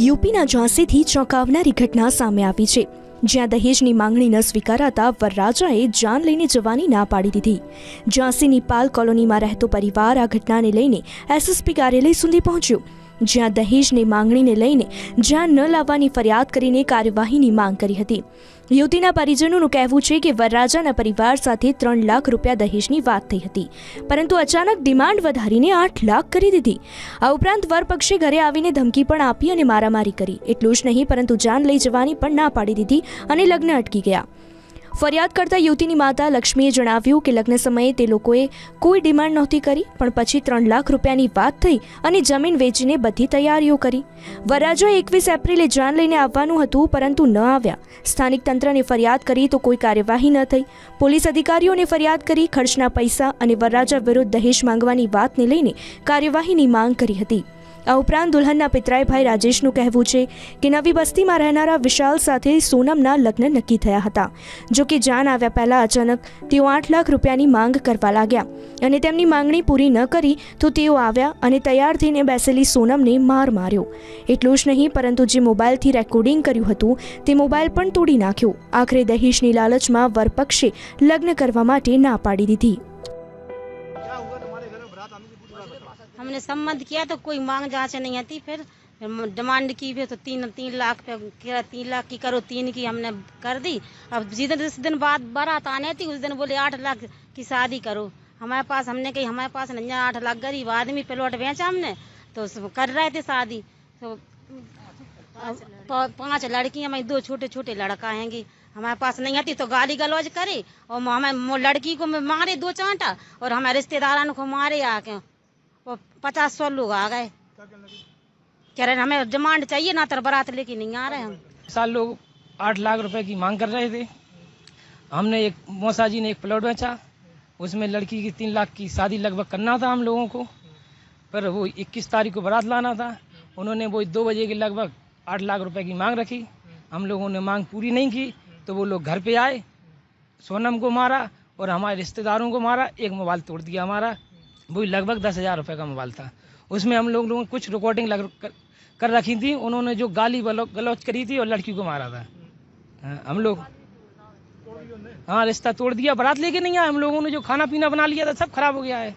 યુપીના ઝાંસીથી ચોંકાવનારી ઘટના સામે આવી છે. જ્યાં દહેજની માંગણી ન સ્વીકારાતા વરરાજાએ જાન લઈને જવાની ના પાડી દીધી. ઝાંસીની પાલ કોલોનીમાં રહેતો પરિવાર આ ઘટનાને લઈને એસએસપી કાર્યાલય સુધી પહોંચ્યો. જ્યાં દહેજની માંગણીને લઈને જ્યાં ન લાવવાની ફરિયાદ કરીને કાર્યવાહીની માંગ કરી હતી. યુવતીના પરિજનોનું કહેવું છે કે વરરાજાના પરિવાર સાથે ત્રણ લાખ રૂપિયા દહેજની વાત થઈ હતી. પરંતુ અચાનક ડિમાન્ડ વધારીને આઠ લાખ કરી દીધી. આ ઉપરાંત વરપક્ષે ઘરે આવીને ધમકી પણ આપી અને મારામારી કરી. એટલું જ નહીં, પરંતુ જાન લઈ જવાની પણ ના પાડી દીધી અને લગ્ન અટકી ગયા. ફરિયાદ કરતા યુવતીની માતા લક્ષ્મીએ જણાવ્યું કે લગ્ન સમયે તે લોકોએ કોઈ ડિમાન્ડ નહોતી કરી, પણ પછી ત્રણ લાખ રૂપિયાની વાત થઈ અને જમીન વેચીને બધી તૈયારીઓ કરી. વરરાજોએ એકવીસ એપ્રિલે જાન લઈને આવવાનું હતું, પરંતુ ન આવ્યા. સ્થાનિક તંત્રને ફરિયાદ કરી તો કોઈ કાર્યવાહી ન થઈ. પોલીસ અધિકારીઓને ફરિયાદ કરી ખર્ચના પૈસા અને વરરાજા વિરુદ્ધ દહેજ માંગવાની વાતને લઈને કાર્યવાહીની માંગ કરી હતી. આ ઉપરાંત દુલ્હનના પિતરાય ભાઈ રાજેશનું કહેવું છે કે નવી બસ્તીમાં રહેનારા વિશાલ સાથે સોનમના લગ્ન નક્કી થયા હતા. જો કે જાન આવ્યા પહેલા અચાનક તેઓ આઠ લાખ રૂપિયાની માંગ કરવા લાગ્યા અને તેમની માંગણી પૂરી ન કરી તો તેઓ આવ્યા અને તૈયાર થઈને બેસેલી સોનમને માર માર્યો. એટલું જ નહીં, પરંતુ જે મોબાઈલથી રેકોર્ડિંગ કર્યું હતું તે મોબાઈલ પણ તોડી નાખ્યો. આખરે દહેજની લાલચમાં વરપક્ષે લગ્ન કરવા માટે ના પાડી દીધી. हमने संबंध किया तो कोई मांग जाँच नहीं आती, फिर डिमांड की फिर तो तीन तीन लाख पे तीन लाख की करो, तीन की हमने कर दी। अब जिस जिस दिन बाद बारात आने थी, उस दिन बोले आठ लाख की शादी करो। हमारे पास, हमने कही, हमारे पास नहीं आठ लाख, गरीब आदमी प्लॉट बेचा हमने तो कर रहे थे शादी। तो पाँच लड़कियाँ, मैं दो छोटे छोटे लड़का आएँगे। हमारे पास नहीं आती तो गाली गलौज करे और हमें लड़की को मारे दो चांटा और हमारे रिश्तेदारों को मारे आके। वो पचास सौ लोग आ गए। कह रहे हमें डिमांड चाहिए ना तो बारात लेके नहीं आ रहे हम। साल लोग आठ लाख रुपए की मांग कर रहे थे। हमने एक, मौसा जी ने एक प्लॉट बेचा। उसमें लड़की की तीन लाख की शादी लगभग करना था हम लोगों को। पर वो इक्कीस तारीख को बारात लाना था। उन्होंने वो दो बजे के लगभग आठ लाख रुपए की मांग रखी। हम लोगों ने मांग पूरी नहीं की तो वो लोग घर पे आए सोनम को मारा और हमारे रिश्तेदारों को मारा एक मोबाइल तोड़ दिया हमारा। वो लगभग दस हज़ार रुपये का मोबाइल था। उसमें हम लोगों ने कुछ रिकॉर्डिंग लग कर, कर रखी थी। उन्होंने जो गाली गलौच करी थी और लड़की को मारा था। हाँ, हम लोग हाँ रिश्ता तोड़ दिया। बारात लेके नहीं आए। हम लोगों ने जो खाना पीना बना लिया था सब खराब हो गया है।